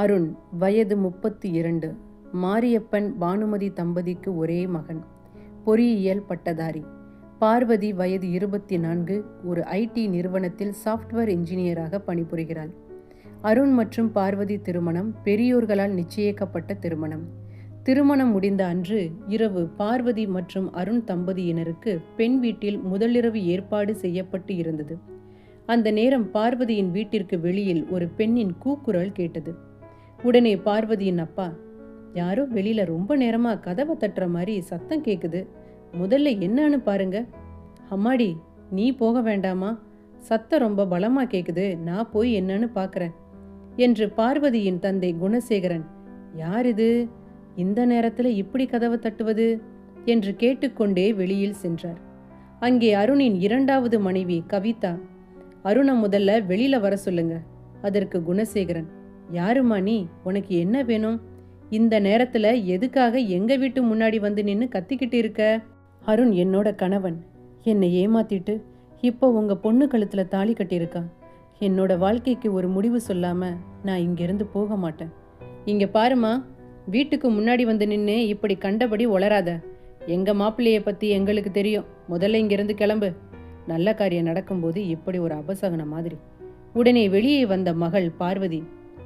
அருண் வயது முப்பத்தி இரண்டு மாரியப்பன் பானுமதி தம்பதிக்கு ஒரே மகன். பொறியியல் பட்டதாரி. பார்வதி வயது இருபத்தி நான்கு ஒரு ஐடி நிறுவனத்தில் சாஃப்ட்வேர் இன்ஜினியராக பணிபுரிகிறாள். அருண் மற்றும் பார்வதி திருமணம் பெரியோர்களால் நிச்சயிக்கப்பட்ட திருமணம். திருமணம் முடிந்த அன்று இரவு பார்வதி மற்றும் அருண் தம்பதியினருக்கு பெண் வீட்டில் முதலிரவு ஏற்பாடு செய்யப்பட்டு இருந்தது. அந்த நேரம் பார்வதியின் வீட்டிற்கு வெளியில் ஒரு பெண்ணின் கூக்குரல் கேட்டது. உடனே பார்வதியின் அப்பா யாரோ வெளியில ரொம்ப நேரமா கதவை தட்டுற மாதிரி சத்தம் கேக்குது. முதல்ல என்னன்னு பாருங்க. அம்மாடி நீ போக வேண்டாமா? சத்தம் ரொம்ப பலமா கேக்குது. நான் போய் என்னன்னு பாக்குறேன். என்று பார்வதியின் தந்தை குணசேகரன் யார் இது? இந்த நேரத்துல இப்படி கதவை தட்டுவது? என்று கேட்டுக்கொண்டே வெளியில் சென்றார். அங்கே அருணின் இரண்டாவது மனைவி கவிதா அருணை முதல்ல வெளியில வர சொல்லுங்க. அதற்கு குணசேகரன் யாருமா நீ? உனக்கு என்ன வேணும்? இந்த நேரத்துல எதுக்காக எங்க வீட்டு முன்னாடி வந்து நின்னு கத்திக்கிட்டு இருக்க? அருண் என்னோட கணவன். என்னை ஏமாத்திட்டு இப்போ உங்க பொண்ணு கழுத்துல தாலி கட்டியிருக்கான். என்னோட வாழ்க்கைக்கு ஒரு முடிவு சொல்லாம நான் இங்கிருந்து போக மாட்டேன். இங்க பாருமா வீட்டுக்கு முன்னாடி வந்து நின்று இப்படி கண்டபடி உளராத எங்க மாப்பிள்ளைய பத்தி எங்களுக்கு தெரியும். முதல்ல இங்கிருந்து கிளம்பு. நல்ல காரியம் நடக்கும்போது இப்படி ஒரு அபசகன மாதிரி. உடனே வெளியே வந்த மகள் பார்வதி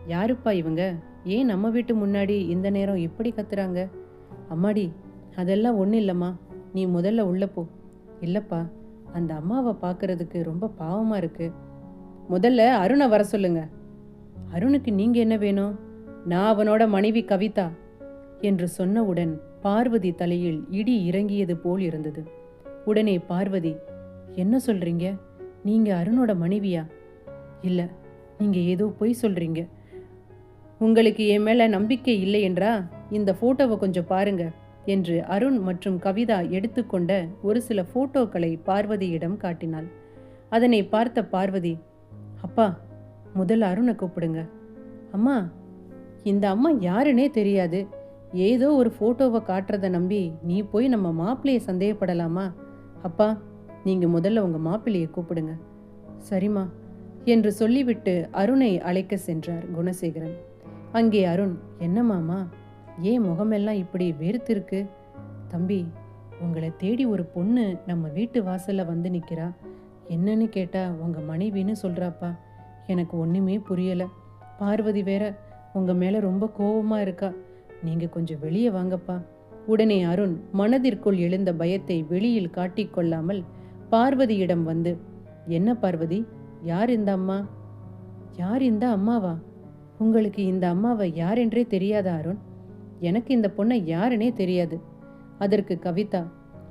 யாருப்பா இவங்க? ஏன் நம்ம வீட்டு முன்னாடி இந்த நேரம் இப்படி கத்துறாங்க? அம்மாடி அதெல்லாம் ஒன்றும் இல்லைம்மா. நீ முதல்ல உள்ள போ. இல்லைப்பா அந்த அம்மாவை பார்க்கறதுக்கு ரொம்ப பாவமாக இருக்கு. முதல்ல அருணை வர சொல்லுங்க. அருணுக்கு நீங்கள் என்ன வேணும்? நான் அவனோட மனைவி கவிதா என்று சொன்னவுடன் பார்வதி தலையில் இடி இறங்கியது போல் இருந்தது. உடனே பார்வதி என்ன சொல்றீங்க? நீங்க அருணோட மனைவியா? இல்ல நீங்க ஏதோ பொய் சொல்றீங்க. உங்களுக்கு என் மேல நம்பிக்கை இல்லை என்றா? இந்த போட்டோவை கொஞ்சம் பாருங்க என்று அருண் மற்றும் கவிதா எடுத்துக்கொண்ட ஒரு சில போட்டோக்களை பார்வதியிடம் காட்டினாள். அதனை பார்த்த பார்வதி அப்பா முதல்ல அருணை கூப்பிடுங்க. அம்மா இந்த அம்மா யாருன்னே தெரியாது. ஏதோ ஒரு போட்டோவை காட்டுறத நம்பி நீ போய் நம்ம மாப்பிள்ளைய சந்தேகப்படலாமா? அப்பா நீங்க முதல்ல உங்க மாப்பிள்ளையை கூப்பிடுங்க. சரிம்மா என்று சொல்லிவிட்டு அருணை அழைக்க சென்றார் குணசேகரன். அங்கே அருண் என்ன மாமா? ஏன் முகமெல்லாம் இப்படி வெறுத்திருக்கு? தம்பி உங்களை தேடி ஒரு பொண்ணு நம்ம வீட்டு வாசல்ல வந்து நிற்கிறா என்னன்னு கேட்டா உங்க மனைவின்னு சொல்றாப்பா. எனக்கு ஒண்ணுமே புரியல. பார்வதி வேற உங்க மேல ரொம்ப கோவமா இருக்கா. நீங்க கொஞ்சம் வெளியே வாங்கப்பா. உடனே அருண் மனதிற்குள் எழுந்த பயத்தை வெளியில் காட்டிக்கொள்ளாமல் பார்வதியிடம் வந்து என்ன பார்வதி? யார் இந்த அம்மா? யார் இந்த அம்மாவா? உங்களுக்கு இந்த அம்மாவை யார் என்றே தெரியாத அருண்? எனக்கு இந்த பொண்ணை யாருன்னே தெரியாது. அதற்கு கவிதா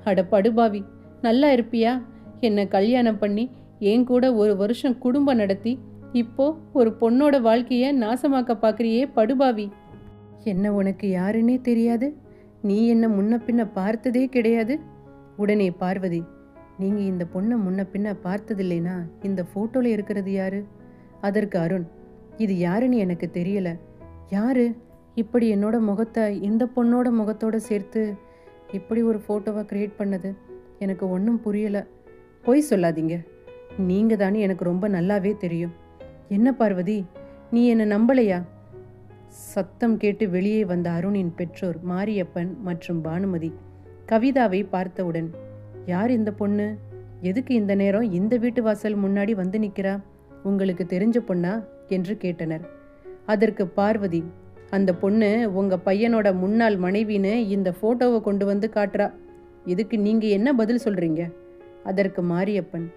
அட படுபாவி நல்லா இருப்பியா? என்னை கல்யாணம் பண்ணி என் கூட ஒரு வருஷம் குடும்பம் நடத்தி இப்போ ஒரு பொண்ணோட வாழ்க்கைய நாசமாக்க பார்க்குறியே படுபாவி. என்ன உனக்கு யாருன்னே தெரியாது? நீ என்ன முன்ன பின்ன பார்த்ததே கிடையாது? உடனே பார்வதி நீங்கள் இந்த பொண்ணை முன்ன பின்ன பார்த்ததில்லைனா இந்த ஃபோட்டோவில் இருக்கிறது யாரு? அதற்கு அருண் இது யாருன்னு எனக்கு தெரியல. யாரு? இப்படி என்னோட முகத்தை இந்த பொண்ணோட முகத்தோட சேர்த்து இப்படி ஒரு ஃபோட்டோவை கிரியேட் பண்ணது? எனக்கு ஒன்றும் புரியலை. பொய் சொல்லாதீங்க. நீங்கள் தானே எனக்கு ரொம்ப நல்லாவே தெரியும். என்ன பார்வதி? நீ என்னை நம்பலையா? சத்தம் கேட்டு வெளியே வந்த அருணின் பெற்றோர் மாரியப்பன் மற்றும் பானுமதி கவிதாவை பார்த்தவுடன் யார் இந்த பொண்ணு? எதுக்கு இந்த நேரம் இந்த வீட்டு வாசல் முன்னாடி வந்து நிற்கிறா உங்களுக்கு தெரிஞ்ச பொண்ணா? என்று கேட்டனர். அதற்கு பார்வதி அந்த பொண்ணு உங்க பையனோட முன்னாள் மனைவின்னு இந்த போட்டோவை கொண்டு வந்து காட்டுறா. இதுக்கு நீங்க என்ன பதில் சொல்றீங்க? அதற்கு மாரியப்பன்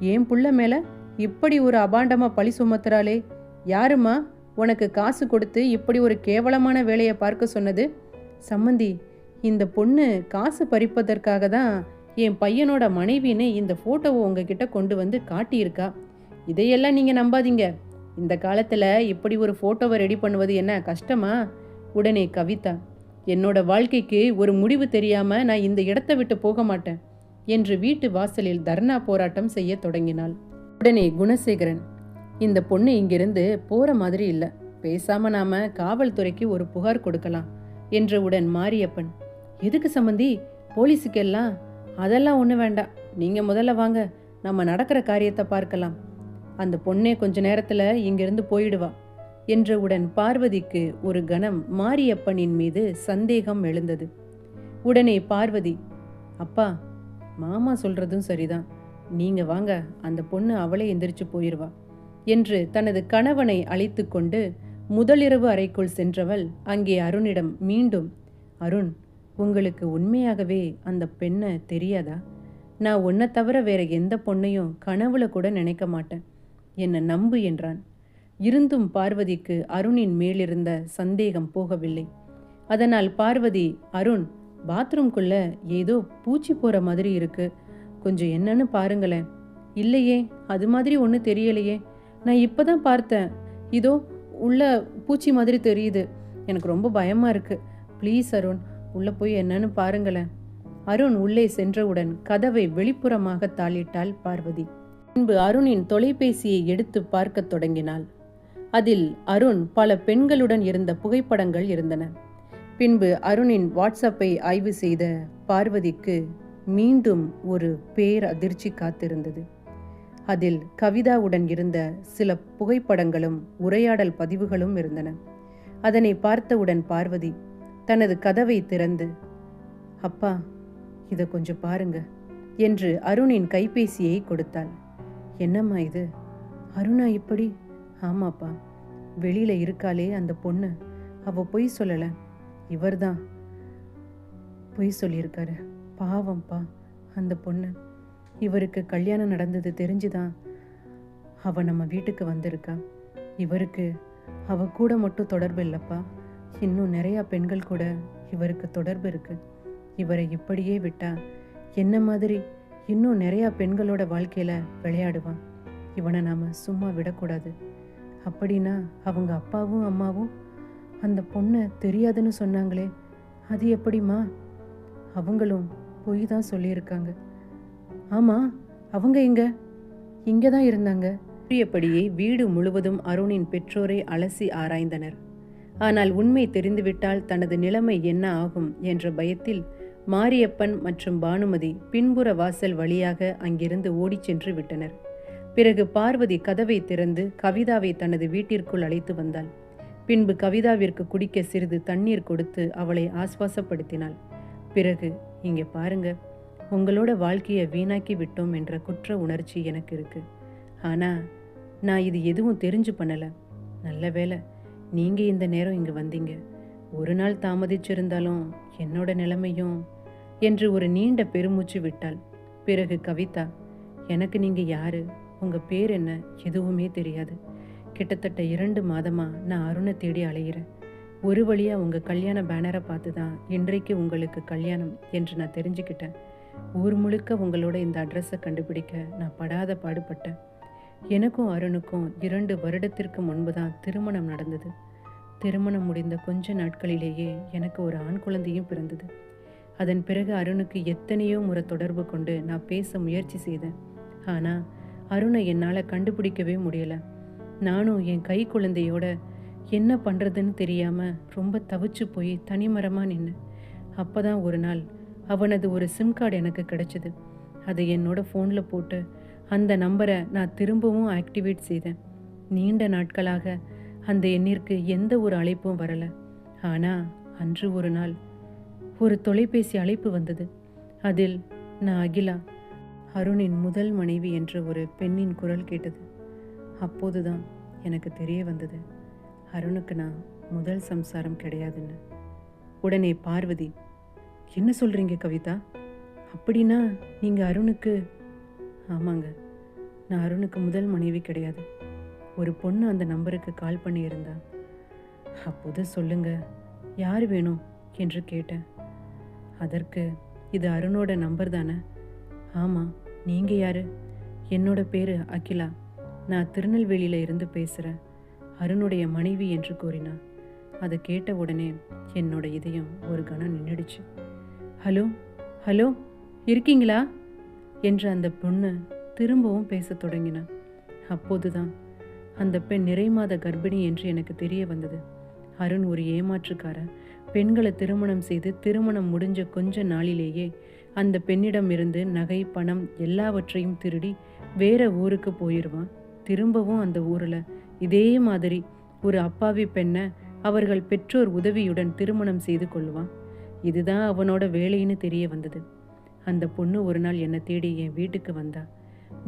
ஏன் புள்ள மேல இப்படி ஒரு அபாண்டமா பழி சுமத்துறாளே? யாருமா உனக்கு காசு கொடுத்து இப்படி ஒரு கேவலமான வேலையை பார்க்க சொன்னது? சம்மந்தி இந்த பொண்ணு காசு பறிப்பதற்காக தான் என் பையனோட மனைவின்னு இந்த போட்டோவை உங்ககிட்ட கொண்டு வந்து காட்டியிருக்கா? இதையெல்லாம் நீங்கள் நம்பாதீங்க. இந்த காலத்தில் இப்படி ஒரு ஃபோட்டோவை ரெடி பண்ணுவது என்ன கஷ்டமா? உடனே கவிதா என்னோட வாழ்க்கைக்கு ஒரு முடிவு தெரியாமல் நான் இந்த இடத்தை விட்டு போக மாட்டேன் என்று வீட்டு வாசலில் தர்ணா போராட்டம் செய்ய தொடங்கினாள். உடனே குணசேகரன் இந்த பொண்ணு இங்கிருந்து போகிற மாதிரி இல்லை. பேசாம நாம காவல்துறைக்கு ஒரு புகார் கொடுக்கலாம் என்றவுடன் மாரியப்பன் எதுக்கு சம்பந்தி? போலீஸுக்கெல்லாம்? அதெல்லாம் ஒன்றும் வேண்டாம். நீங்க முதல்ல வாங்க. நம்ம நடக்கிற காரியத்தை பார்க்கலாம். அந்த பொண்ணே கொஞ்ச நேரத்துல இங்கிருந்து போயிடுவா என்றவுடன் பார்வதிக்கு ஒரு கணம் மாரியப்பனின் மீது சந்தேகம் எழுந்தது. உடனே பார்வதி அப்பா மாமா சொல்றதும் சரிதான். நீங்க வாங்க அந்த பொண்ணு அவளே எந்திரிச்சு போயிடுவா என்று தனது கணவனை அழைத்து கொண்டு முதலிரவு அறைக்குள் சென்றவள் அங்கே அருணிடம் மீண்டும் அருண் உங்களுக்கு உண்மையாகவே அந்த பெண்ணை தெரியாதா? நான் உன்னை தவிர வேற எந்த பொண்ணையும் கனவுல கூட நினைக்க மாட்டேன். என்னை நம்பு என்றான். இருந்தும் பார்வதிக்கு அருணின் மேலிருந்த சந்தேகம் போகவில்லை. அதனால் பார்வதி அருண் பாத்ரூம்குள்ள ஏதோ பூச்சி போற மாதிரி இருக்கு. கொஞ்சம் என்னன்னு பாருங்களேன். இல்லையே அது மாதிரி ஒன்றும் தெரியலையே. நான் இப்பதான் பார்த்தேன். இதோ உள்ள பூச்சி மாதிரி தெரியுது. எனக்கு ரொம்ப பயமா இருக்கு. ப்ளீஸ் அருண் உள்ள போய் என்னன்னு பாருங்களேன். அருண் உள்ளே சென்றவுடன் கதவை வெளிப்புறமாக தாளிட்டாள் பார்வதி. பின்பு அருணின் தொலைபேசியை எடுத்து பார்க்கத் தொடங்கினாள். அதில் அருண் பல பெண்களுடன் இருந்த புகைப்படங்கள் இருந்தன. பின்பு அருணின் வாட்ஸ்அப்பை ஆய்வு செய்த பார்வதிக்கு மீண்டும் ஒரு பேர் அதிர்ச்சி காத்திருந்தது. அதில் கவிதாவுடன் இருந்த சில புகைப்படங்களும் உரையாடல் பதிவுகளும் இருந்தன. அதனை பார்த்தவுடன் பார்வதி தனது கதவை திறந்து அப்பா இதை கொஞ்சம் பாருங்க என்று அருணின் கைபேசியை கொடுத்தாள். என்னம்மா இது? அருணா இப்படி? ஆமாப்பா. வெளியில் இருக்காளே அந்த பொண்ணு. அவ பொய் சொல்லல. இவர்தான். பொய் சொல்லியிருக்காரு. பாவம்ப்பா அந்த பொண்ணு. இவருக்கு கல்யாணம் நடந்தது தெரிஞ்சுதான் அவ நம்ம வீட்டுக்கு வந்திருக்கா. இவருக்கு அவ கூட மட்டும் தொடர்பு இல்லைப்பா. இன்னும் நிறையா பெண்கள் கூட இவருக்கு தொடர்பு இருக்கு. இவரை இப்படியே விட்டா என்ன மாதிரி இன்னும் நிறையா பெண்களோட வாழ்க்கையில் விளையாடுவான். இவனை நாம் சும்மா விடக்கூடாது. அப்படின்னா அவங்க அப்பாவும் அம்மாவும் அந்த பொண்ணை தெரியாதுன்னு சொன்னாங்களே அது எப்படிம்மா? அவங்களும் பொய் தான் சொல்லியிருக்காங்க. ஆமாம் அவங்க எங்க? இங்கே தான் இருந்தாங்க. கூறியபடியே வீடு முழுவதும் அருணின் பெற்றோரை அலசி ஆராய்ந்தனர். ஆனால் உண்மை தெரிந்துவிட்டால் தனது நிலைமை என்ன ஆகும் என்ற பயத்தில் மாரியப்பன் மற்றும் பானுமதி பின்புற வாசல் வழியாக அங்கிருந்து ஓடிச் சென்று விட்டனர். பிறகு பார்வதி கதவை திறந்து கவிதாவை தனது வீட்டிற்குள் அழைத்து வந்தாள். பின்பு கவிதாவிற்கு குடிக்க சிறிது தண்ணீர் கொடுத்து அவளை ஆஸ்வாசப்படுத்தினாள். பிறகு இங்கே பாருங்க உங்களோட வாழ்க்கையை வீணாக்கி விட்டோம் என்ற குற்ற உணர்ச்சி எனக்கு இருக்கு. ஆனா நான் இது எதுவும் தெரிஞ்சு பண்ணல. நல்ல வேளை நீங்க இந்த நேரம் இங்க வந்தீங்க. ஒரு நாள் தாமதிச்சிருந்தாலும் என்னோட நிலைமையும் என்று ஒரு நீண்ட பெருமூச்சு விட்டாள். பிறகு கவிதா எனக்கு நீங்கள் யாரு? உங்கள் பேர் என்ன? எதுவுமே தெரியாது. கிட்டத்தட்ட இரண்டு மாதமாக நான் அருணை தேடி அலைகிறேன் ஒரு வழியாக உங்கள் கல்யாண பேனரை பார்த்து தான் இன்றைக்கு உங்களுக்கு கல்யாணம் என்று நான் தெரிஞ்சுக்கிட்டேன். ஊர் முழுக்க உங்களோட இந்த அட்ரஸை கண்டுபிடிக்க நான் படாத பாடுபட்டேன். எனக்கும் அருணுக்கும் இரண்டு வருடத்திற்கு முன்பு தான் திருமணம் நடந்தது. திருமணம் முடிந்த கொஞ்ச நாட்களிலேயே எனக்கு ஒரு ஆண் குழந்தையும் பிறந்தது. அதன் பிறகு அருணுக்கு எத்தனையோ முறை தொடர்பு கொண்டு நான் பேச முயற்சி செய்தேன். ஆனால் அருணை என்னால் கண்டுபிடிக்கவே முடியல. நானும் என் கை குழந்தையோட என்ன பண்ணுறதுன்னு தெரியாமல் ரொம்ப தவிச்சு போய் தனிமரமாக நின்னேன். அப்போ தான் ஒரு நாள் அவனது ஒரு சிம் கார்டு எனக்கு கிடைச்சது. அதை என்னோட ஃபோனில் போட்டு அந்த நம்பரை நான் திரும்பவும் ஆக்டிவேட் செய்தேன். நீண்ட நாட்களாக அந்த எண்ணிற்கு எந்த ஒரு அழைப்பும் வரலை. ஆனால் அன்று ஒரு நாள் ஒரு தொலைபேசி அழைப்பு வந்தது. அதில் நான் அகிலா அருணின் முதல் மனைவி என்ற ஒரு பெண்ணின் குரல் கேட்டது. அப்போதுதான் எனக்கு தெரிய வந்தது அருணுக்கு நான் முதல் சம்சாரம் கிடையாதுன்னு. உடனே பார்வதி என்ன சொல்கிறீங்க கவிதா? அப்படின்னா நீங்கள் அருணுக்கு ஆமாங்க நான் அருணுக்கு முதல் மனைவி கிடையாது. ஒரு பொண்ணு அந்த நம்பருக்கு கால் பண்ணியிருந்தா. அப்போது சொல்லுங்க யார் வேணும்? என்று கேட்டேன். அதற்கு இது அருணோட நம்பர் தானே? ஆமாம் நீங்கள் யாரு? என்னோட பேர் அகிலா. நான் திருநெல்வேலியில் இருந்து பேசுகிறேன் அருணுடைய மனைவி என்று கூறினான். அதை கேட்ட உடனே என்னோட இதயம் ஒரு கணம் நின்றுடுச்சு. ஹலோ ஹலோ இருக்கீங்களா? என்று அந்த பொண்ணு திரும்பவும் பேசத் தொடங்கினான். அப்போதுதான் அந்த பெண் நிறைமாத கர்ப்பிணி என்று எனக்கு தெரிய வந்தது. அருண் ஒரு ஏமாற்றுக்காரன். பெண்களை திருமணம் செய்து திருமணம் முடிஞ்ச கொஞ்ச நாளிலேயே அந்த பெண்ணிடம் இருந்து நகை பணம் எல்லாவற்றையும் திருடி வேற ஊருக்கு போயிடுவான் திரும்பவும் அந்த ஊரில் இதே மாதிரி ஒரு அப்பாவி பெண்ணை அவர்கள் பெற்றோர் உதவியுடன் திருமணம் செய்து கொள்வான். இதுதான் அவனோட வேலைன்னு தெரிய வந்தது. அந்த பொண்ணு ஒரு நாள் என்னை தேடி என் வீட்டுக்கு வந்தா.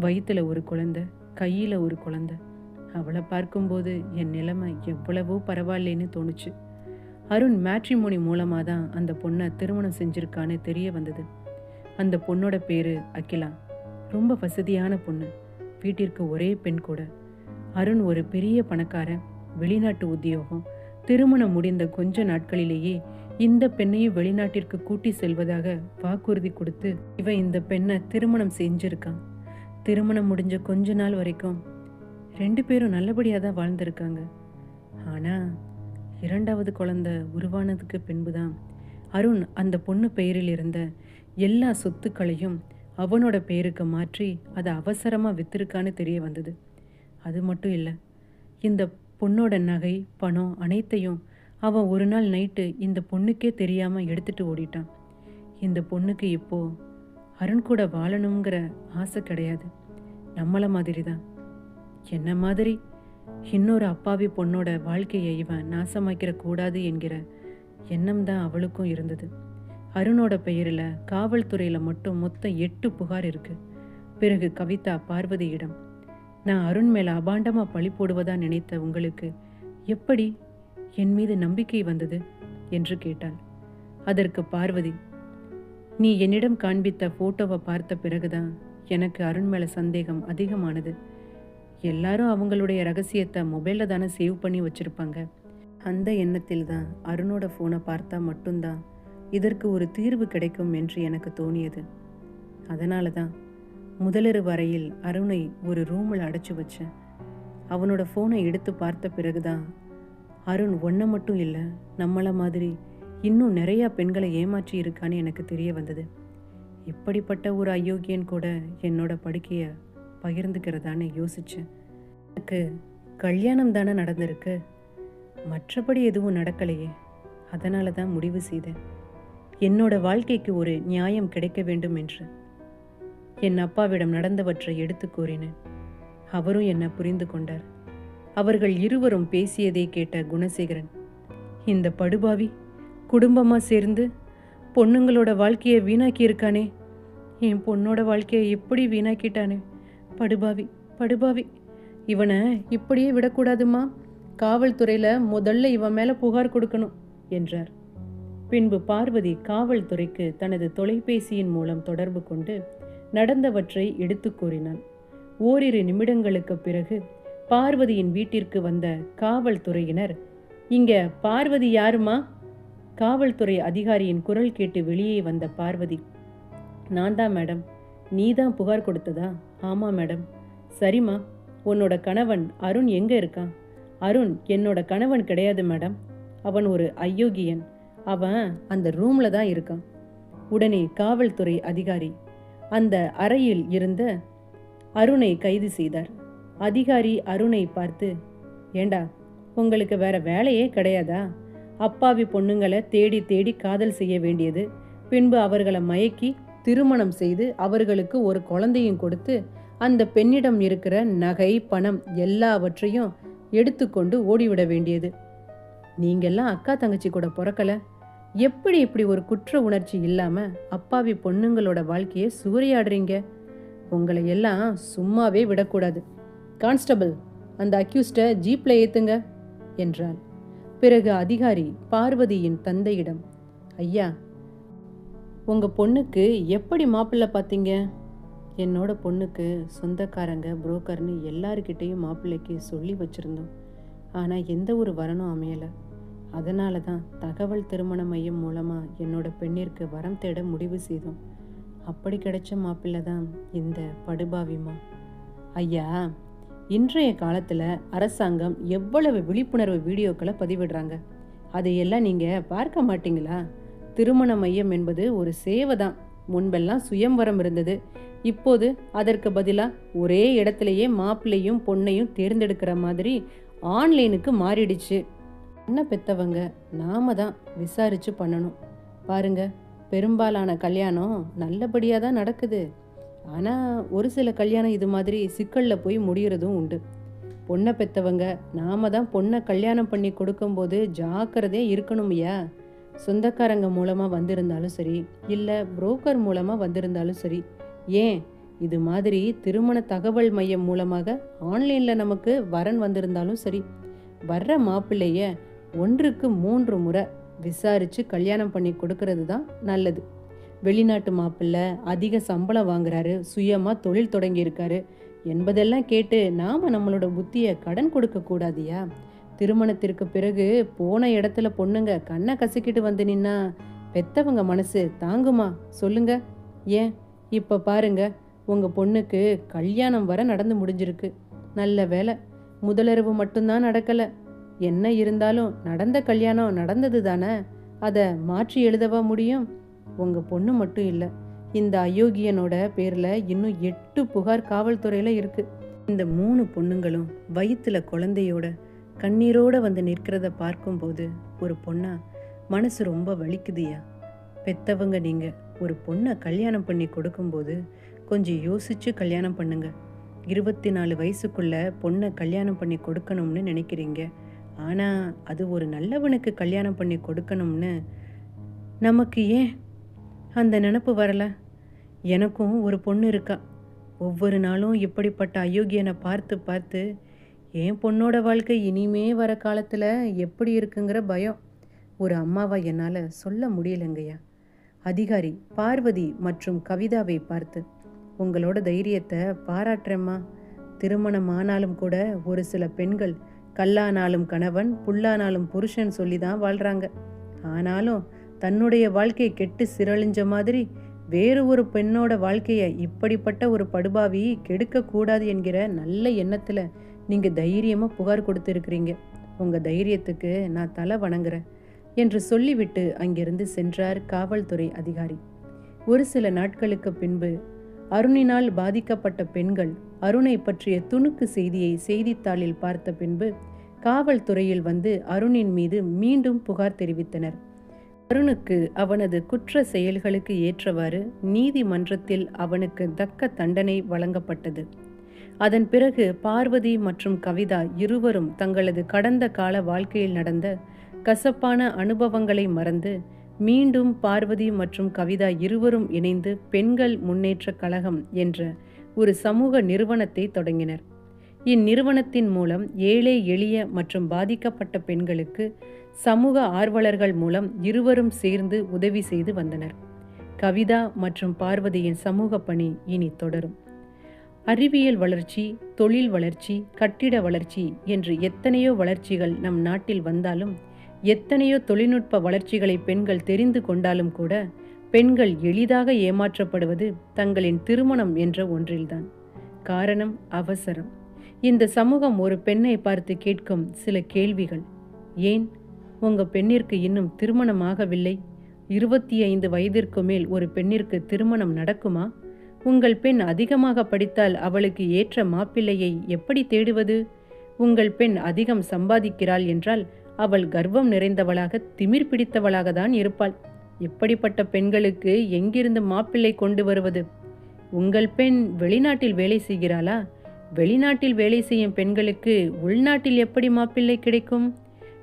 வயிற்றுல ஒரு குழந்தை கையில் ஒரு குழந்தை. அவளை பார்க்கும்போது என் நிலைமை எவ்வளவோ பரவாயில்லைன்னு தோணுச்சு. அருண் மேட்ரிமோனி மூலமாக தான் அந்த பொண்ணை திருமணம் செஞ்சிருக்கான்னு தெரிய வந்தது. அந்த பொண்ணோட பேரு அகிலா. ரொம்ப வசதியான பொண்ணு. வீட்டிற்கு ஒரே பெண் கூட. அருண் ஒரு பெரிய பணக்காரன். வெளிநாட்டு உத்தியோகம். திருமணம் முடிந்த கொஞ்ச நாட்களிலேயே இந்த பெண்ணையும் வெளிநாட்டிற்கு கூட்டி செல்வதாக வாக்குறுதி கொடுத்து இவன் இந்த பெண்ணை திருமணம் செஞ்சிருக்கான். திருமணம் முடிஞ்ச கொஞ்ச நாள் வரைக்கும் ரெண்டு பேரும் நல்லபடியாக தான் வாழ்ந்திருக்காங்க. ஆனால் இரண்டாவது குழந்தை உருவானதுக்கு பின்புதான் அருண் அந்த பொண்ணு பெயரில் இருந்த எல்லா சொத்துக்களையும் அவனோட பெயருக்கு மாற்றி அதை அவசரமாக வித்திருக்கான்னு தெரிய வந்தது. அது மட்டும் இல்லை இந்த பொண்ணோட நகை பணம் அனைத்தையும் அவன் ஒரு நாள் நைட்டு இந்த பொண்ணுக்கே தெரியாமல் எடுத்துட்டு ஓடிட்டான். இந்த பொண்ணுக்கு இப்போ அருண் கூட வாழணுங்கிற ஆசை கிடையாது. நம்மள மாதிரி தான் என்ன மாதிரி? இன்னொரு அப்பாவி பொண்ணோட வாழ்க்கையை இவன் நாசமாக்கிற கூடாது என்கிற எண்ணம் தான் அவளுக்கும் இருந்தது. அருணோட பெயரில் காவல்துறையில் மட்டும் மொத்தம் எட்டு புகார் இருக்கு. பிறகு கவிதா பார்வதியிடம் நான் அருண் மேலே அபாண்டமாக பழி போடுவதா நினைத்த உங்களுக்கு எப்படி என் மீது நம்பிக்கை வந்தது? என்று கேட்டாள். அதற்கு பார்வதி நீ என்னிடம் காண்பித்த ஃபோட்டோவை பார்த்த பிறகுதான் எனக்கு அருண் மேல சந்தேகம் அதிகமானது. எல்லாரும் அவங்களுடைய ரகசியத்தை மொபைலில் தானே சேவ் பண்ணி வச்சுருப்பாங்க. அந்த எண்ணத்தில் தான் அருணோட ஃபோனை பார்த்தா மட்டும்தான் இதற்கு ஒரு தீர்வு கிடைக்கும் என்று எனக்கு தோணியது. அதனால தான் முதலிரு வரையில் அருணை ஒரு ரூமில் அடைச்சி வச்சேன். அவனோட ஃபோனை எடுத்து பார்த்த பிறகுதான் அருண் ஒன்றை மட்டும் இல்லை நம்மளை மாதிரி இன்னும் நிறையா பெண்களை ஏமாற்றி இருக்கான்னு எனக்கு தெரிய வந்தது. இப்படிப்பட்ட ஒரு அயோக்கியன் கூட என்னோட படுக்கையை பகிர்ந்துக்கிறதான்னு யோசித்தேன் எனக்கு கல்யாணம் தானே நடந்திருக்கு. மற்றபடி எதுவும் நடக்கலையே. அதனால தான் முடிவு செய்தேன். என்னோட வாழ்க்கைக்கு ஒரு நியாயம் கிடைக்க வேண்டும் என்று. என் அப்பாவிடம் நடந்தவற்றை எடுத்து கூறினேன். அவரும் என்னை புரிந்து கொண்டார். அவர்கள் இருவரும் பேசியதை கேட்ட குணசேகரன் இந்த படுபாவி குடும்பமா சேர்ந்து பொண்ணுங்களோட வாழ்க்கையை வீணாக்கி இருக்கானே என் பொண்ணோட வாழ்க்கையை எப்படி வீணாக்கிட்டானே? படுபாவி படுபாவி. இவனை இப்படியே விடக்கூடாதுமா? காவல்துறையில் முதல்ல இவன் மேலே புகார் கொடுக்கணும் என்றார். பின்பு பார்வதி காவல்துறைக்கு தனது தொலைபேசியின் மூலம் தொடர்பு கொண்டு நடந்தவற்றை எடுத்துக் கூறினான் ஓரிரு நிமிடங்களுக்கு பிறகு பார்வதியின் வீட்டிற்கு வந்த காவல்துறையினர் இங்க பார்வதி யாருமா? காவல்துறை அதிகாரியின் குரல் கேட்டு வெளியே வந்த பார்வதி நான் தான் மேடம். நீ தான் புகார் கொடுத்ததா? ஆமாம் மேடம். சரிம்மா உன்னோட கணவன் அருண் எங்கே இருக்கான்? அருண் என்னோட கணவன் கிடையாது மேடம். அவன் ஒரு அயோக்கியன். அவன் அந்த ரூம்ல தான் இருக்கான். உடனே காவல்துறை அதிகாரி அந்த அறையில் இருந்த அருணை கைது செய்தார். அதிகாரி அருணை பார்த்து ஏண்டா உங்களுக்கு வேற வேலையே கிடையாதா? அப்பாவி பொண்ணுங்களை தேடி தேடி காதல் செய்ய வேண்டியது. பின்பு அவர்களை மயக்கி திருமணம் செய்து அவர்களுக்கு ஒரு குழந்தையும் கொடுத்து அந்த பெண்ணிடம் இருக்கிற நகை பணம் எல்லாவற்றையும் எடுத்துக்கொண்டு ஓடிவிட வேண்டியது. நீங்கெல்லாம் அக்கா தங்கச்சி கூட பிறக்கல. எப்படி இப்படி ஒரு குற்ற உணர்ச்சி இல்லாம அப்பாவி பொண்ணுங்களோட வாழ்க்கையை சூறையாடுறீங்க உங்களை எல்லாம் சும்மாவே விடக்கூடாது. கான்ஸ்டபிள் அந்த அக்யூஸ்ட ஜீப்ல ஏத்துங்க என்றாள். பிறகு அதிகாரி பார்வதியின் தந்தையிடம் ஐயா உங்கள் பொண்ணுக்கு எப்படி மாப்பிள்ளை பார்த்தீங்க என்னோட பொண்ணுக்கு சொந்தக்காரங்க புரோக்கர்னு எல்லாருக்கிட்டேயும் மாப்பிள்ளைக்கு சொல்லி வச்சிருந்தோம். ஆனால் எந்த ஒரு வரனும் அமையலை. அதனால தான் தகவல் திருமண மையம் மூலமாக என்னோட பெண்ணிற்கு வரம் தேட முடிவு செய்தோம். அப்படி கிடைச்ச மாப்பிள்ளை தான் இந்த படுபாவிமா ஐயா இன்றைய காலத்தில் அரசாங்கம் எவ்வளவு விழிப்புணர்வு வீடியோக்களை பதிவிடுறாங்க? அதையெல்லாம் நீங்கள் பார்க்க மாட்டீங்களா? திருமண மையம் என்பது ஒரு சேவை தான். முன்பெல்லாம் சுயம்வரம் இருந்தது. இப்போது அதற்கு பதிலாக ஒரே இடத்துலையே மாப்பிள்ளையும் பொண்ணையும் தேர்ந்தெடுக்கிற மாதிரி ஆன்லைனுக்கு மாறிடுச்சு. என்ன பெத்தவங்க? நாம தான் விசாரிச்சு பண்ணணும். பாருங்க பெரும்பாலான கல்யாணம் நல்லபடியாக தான் நடக்குது. ஆனால் ஒரு சில கல்யாணம் இது மாதிரி சிக்கலில் போய் முடிகிறதும் உண்டு. பொண்ணை பெற்றவங்க நாம தான் பொண்ணை கல்யாணம் பண்ணி கொடுக்கும்போது ஜாக்கிரதையா இருக்கணும்யா? சொந்தக்காரங்க மூலமாக வந்திருந்தாலும் சரி இல்லை புரோக்கர் மூலமாக வந்திருந்தாலும் சரி ஏன் இது மாதிரி திருமண தகவல் மையம் மூலமாக ஆன்லைனில் நமக்கு வரன் வந்திருந்தாலும் சரி வர்ற மாப்பிள்ளைய ஒன்றுக்கு மூன்று முறை விசாரித்து கல்யாணம் பண்ணி கொடுக்கறது தான் நல்லது. வெளிநாட்டு மாப்பிள்ளை அதிக சம்பளம் வாங்குறாரு சுயமாக தொழில் தொடங்கியிருக்காரு என்பதெல்லாம் கேட்டு நாம் நம்மளோட புத்தியை கடன் கொடுக்கக்கூடாதியா திருமணத்திற்கு பிறகு போன இடத்துல பொண்ணுங்க கண்ணை கசக்கிட்டு வந்து நின்னா பெத்தவங்க மனசு தாங்குமா? சொல்லுங்க. ஏன்? இப்போ பாருங்க. உங்க பொண்ணுக்கு கல்யாணம் வர நடந்து முடிஞ்சிருக்கு. நல்ல வேலை முதலரவு மட்டும்தான் நடக்கல. என்ன இருந்தாலும் நடந்த கல்யாணம் நடந்தது தானே? அதை மாற்றி எழுதவா முடியும்? உங்க பொண்ணு மட்டும் இல்லை. இந்த அயோக்கியனோட பேர்ல இன்னும் எட்டு புகார் காவல்துறையில இருக்கு. இந்த மூணு பொண்ணுங்களும் வயிற்றுல குழந்தையோட கண்ணீரோடு வந்து நிற்கிறத பார்க்கும்போது ஒரு பொண்ணா மனசு ரொம்ப வலிக்குதுயா பெத்தவங்க நீங்கள் ஒரு பொண்ணை கல்யாணம் பண்ணி கொடுக்கும்போது கொஞ்சம் யோசிச்சு கல்யாணம் பண்ணுங்க. இருபத்தி நாலு வயசுக்குள்ள பொண்ணை கல்யாணம் பண்ணி கொடுக்கணும்னு நினைக்கிறீங்க. ஆனால் அது ஒரு நல்லவனுக்கு கல்யாணம் பண்ணி கொடுக்கணும்னு நமக்கு ஏன் அந்த நினப்பு வரல? எனக்கும் ஒரு பொண்ணு இருக்கா. ஒவ்வொரு நாளும் இப்படிப்பட்ட அயோக்கியனை பார்த்து பார்த்து என் பொண்ணோட வாழ்க்கை இனிமே வர காலத்தில் எப்படி இருக்குங்கிற பயம். ஒரு அம்மாவை என்னால் சொல்ல முடியலங்கய்யா. அதிகாரி பார்வதி மற்றும் கவிதாவை பார்த்து உங்களோட தைரியத்தை பாராட்டுறேம்மா. திருமணம் ஆனாலும் கூட ஒரு சில பெண்கள் கல்லானாலும் கணவன் புல்லானாலும் புருஷன் சொல்லி தான் வாழ்கிறாங்க ஆனாலும் தன்னுடைய வாழ்க்கை கெட்டு சிரழிஞ்ச மாதிரி வேறு ஒரு பெண்ணோட வாழ்க்கையை இப்படிப்பட்ட ஒரு படுபாவி கெடுக்கக்கூடாது என்கிற நல்ல எண்ணத்தில் நீங்க தைரியமா புகார் கொடுத்திருக்கிறீங்க. உங்க தைரியத்துக்கு நான் தலை வணங்குறேன் என்று சொல்லிவிட்டு அங்கிருந்து சென்றார் காவல்துறை அதிகாரி. ஒரு சில நாட்களுக்கு பின்பு அருணினால் பாதிக்கப்பட்ட பெண்கள் அருணை பற்றிய துணுக்கு செய்தியை செய்தித்தாளில் பார்த்த பின்பு காவல்துறையில் வந்து அருணின் மீது மீண்டும் புகார் தெரிவித்தனர். அருணுக்கு அவனது குற்ற செயல்களுக்கு ஏற்றவாறு நீதிமன்றத்தில் அவனுக்கு தக்க தண்டனை வழங்கப்பட்டது. அதன் பிறகு பார்வதி மற்றும் கவிதா இருவரும் தங்களது கடந்த கால வாழ்க்கையில் நடந்த கசப்பான அனுபவங்களை மறந்து மீண்டும் பார்வதி மற்றும் கவிதா இருவரும் இணைந்து பெண்கள் முன்னேற்ற கழகம் என்ற ஒரு சமூக நிறுவனத்தை தொடங்கினர். இந்நிறுவனத்தின் மூலம் ஏழை எளிய மற்றும் பாதிக்கப்பட்ட பெண்களுக்கு சமூக ஆர்வலர்கள் மூலம் இருவரும் சேர்ந்து உதவி செய்து வந்தனர். கவிதா மற்றும் பார்வதியின் சமூக பணி இனி தொடரும். அறிவியல் வளர்ச்சி தொழில் வளர்ச்சி கட்டிட வளர்ச்சி என்று எத்தனையோ வளர்ச்சிகள் நம் நாட்டில் வந்தாலும் எத்தனையோ தொழில்நுட்ப வளர்ச்சிகளை பெண்கள் தெரிந்து கொண்டாலும் கூட பெண்கள் எளிதாக ஏமாற்றப்படுவது தங்களின் திருமணம் என்ற ஒன்றில்தான். காரணம் அவசரம். இந்த சமூகம் ஒரு பெண்ணை பார்த்து கேட்கும் சில கேள்விகள். ஏன்? உங்க பெண்ணிற்கு இன்னும் திருமணம் ஆகவில்லை. இருபத்தி ஐந்து வயதிற்கு மேல் ஒரு பெண்ணிற்கு திருமணம் நடக்குமா? உங்கள் பெண் அதிகமாக படித்தால் அவளுக்கு ஏற்ற மாப்பிள்ளையை எப்படி தேடுவது? உங்கள் பெண் அதிகம் சம்பாதிக்கிறாள் என்றால் அவள் கர்வம் நிறைந்தவளாக திமிர் பிடித்தவளாக தான் இருப்பாள். இப்படிப்பட்ட பெண்களுக்கு எங்கிருந்து மாப்பிள்ளை கொண்டு வருவது? உங்கள் பெண் வெளிநாட்டில் வேலை செய்கிறாளா? வெளிநாட்டில் வேலை செய்யும் பெண்களுக்கு உள்நாட்டில் எப்படி மாப்பிள்ளை கிடைக்கும்?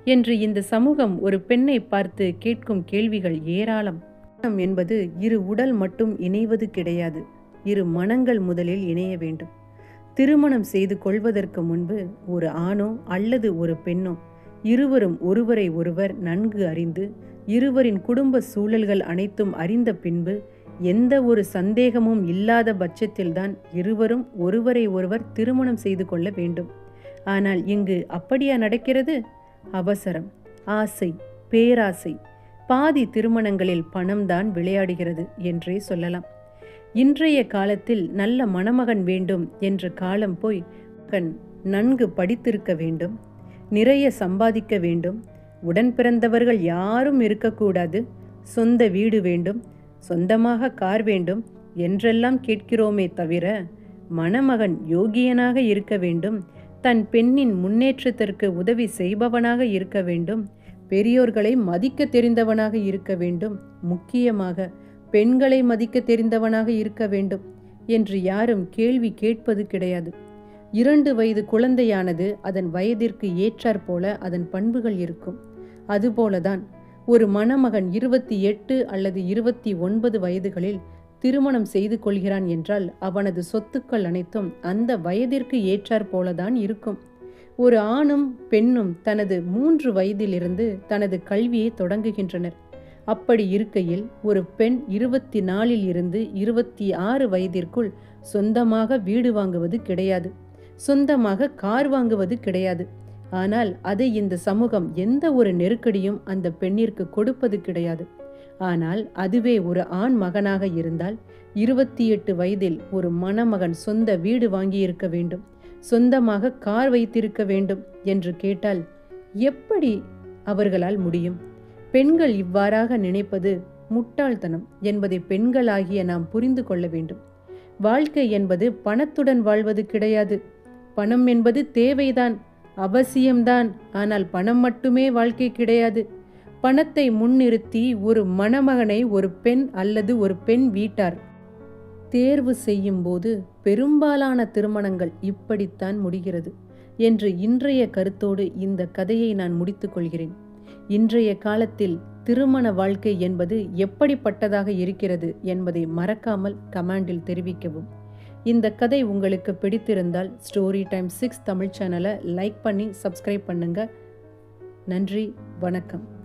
என்று இந்த சமூகம் ஒரு பெண்ணை பார்த்து கேட்கும் கேள்விகள் ஏராளம். என்பது இரு உடல் மட்டும் இணைவது கிடையாது. இரு மனங்கள் முதலில் இணைய வேண்டும். திருமணம் செய்து கொள்வதற்கு முன்பு ஒரு ஆணோ அல்லது ஒரு பெண்ணோ இருவரும் ஒருவரை ஒருவர் நன்கு அறிந்து இருவரின் குடும்ப சூழல்கள் அனைத்தும் அறிந்த பின்பு எந்த ஒரு சந்தேகமும் இல்லாத பட்சத்தில்தான் இருவரும் ஒருவரை ஒருவர் திருமணம் செய்து கொள்ள வேண்டும். ஆனால் இங்கு அப்படியா நடக்கிறது? அவசரம் ஆசை பேராசை. பாதி திருமணங்களில் பணம்தான் விளையாடுகிறது என்றே சொல்லலாம். இன்றைய காலத்தில் நல்ல மணமகன் வேண்டும் என்ற காலம் போய் கண் நன்கு படித்திருக்க வேண்டும் நிறைய சம்பாதிக்க வேண்டும் உடன் பிறந்தவர்கள் யாரும் இருக்கக்கூடாது சொந்த வீடு வேண்டும் சொந்தமாக கார் வேண்டும் என்றெல்லாம் கேட்கிறோமே தவிர மணமகன் யோகியனாக இருக்க வேண்டும் தன் பெண்ணின் முன்னேற்றத்திற்கு உதவி செய்பவனாக இருக்க வேண்டும் பெரியோர்களை மதிக்க தெரிந்தவனாக இருக்க வேண்டும் முக்கியமாக பெண்களை மதிக்க தெரிந்தவனாக இருக்க வேண்டும் என்று யாரும் கேள்வி கேட்பது கிடையாது. இரண்டு வயது குழந்தையானது அதன் வயதிற்கு ஏற்றாற்போல அதன் பண்புகள் இருக்கும். அதுபோலதான் ஒரு மணமகன் இருபத்தி எட்டு அல்லது இருபத்தி ஒன்பது வயதுகளில் திருமணம் செய்து கொள்கிறான் என்றால் அவனது சொத்துக்கள் அனைத்தும் அந்த வயதிற்கு ஏற்றாற் போலதான் இருக்கும். ஒரு ஆணும் பெண்ணும் தனது மூன்று வயதிலிருந்து தனது கல்வியை தொடங்குகின்றனர். அப்படி இருக்கையில் ஒரு பெண் இருபத்தி நாலில் இருந்து இருபத்தி ஆறு வயதிற்குள் சொந்தமாக வீடு வாங்குவது கிடையாது. சொந்தமாக கார் வாங்குவது கிடையாது. ஆனால் அதை இந்த சமூகம் எந்த ஒரு நெருக்கடியும் அந்த பெண்ணிற்கு கொடுப்பது கிடையாது. ஆனால் அதுவே ஒரு ஆண் மகனாக இருந்தால் இருபத்தி எட்டு வயதில் ஒரு மணமகன் சொந்த வீடு வாங்கியிருக்க வேண்டும். சொந்தமாக கார் வைத்திருக்க வேண்டும் என்று கேட்டால் எப்படி அவர்களால் முடியும்? பெண்கள் இவ்வாறாக நினைப்பது முட்டாள்தனம் என்பதை பெண்களாகிய நாம் புரிந்து கொள்ள வேண்டும். வாழ்க்கை என்பது பணத்துடன் வாழ்வது கிடையாது. பணம் என்பது தேவைதான் அவசியம்தான். ஆனால் பணம் மட்டுமே வாழ்க்கை கிடையாது. பணத்தை முன்னிறுத்தி ஒரு மணமகனை ஒரு பெண் அல்லது ஒரு பெண் வீட்டார் தேர்வு செய்யும் போது பெரும்பாலான திருமணங்கள் இப்படித்தான் முடிகிறது. என்று இன்றைய கருத்தோடு இந்த கதையை நான் முடித்துக் கொள்கிறேன். இன்றைய காலத்தில் திருமண வாழ்க்கை என்பது எப்படிப்பட்டதாக இருக்கிறது என்பதை மறக்காமல் கமாண்டில் தெரிவிக்கவும். இந்த கதை உங்களுக்கு பிடித்திருந்தால் ஸ்டோரி டைம் சிக்ஸ் தமிழ் சேனலை லைக் பண்ணி சப்ஸ்கிரைப் பண்ணுங்கள் நன்றி வணக்கம்.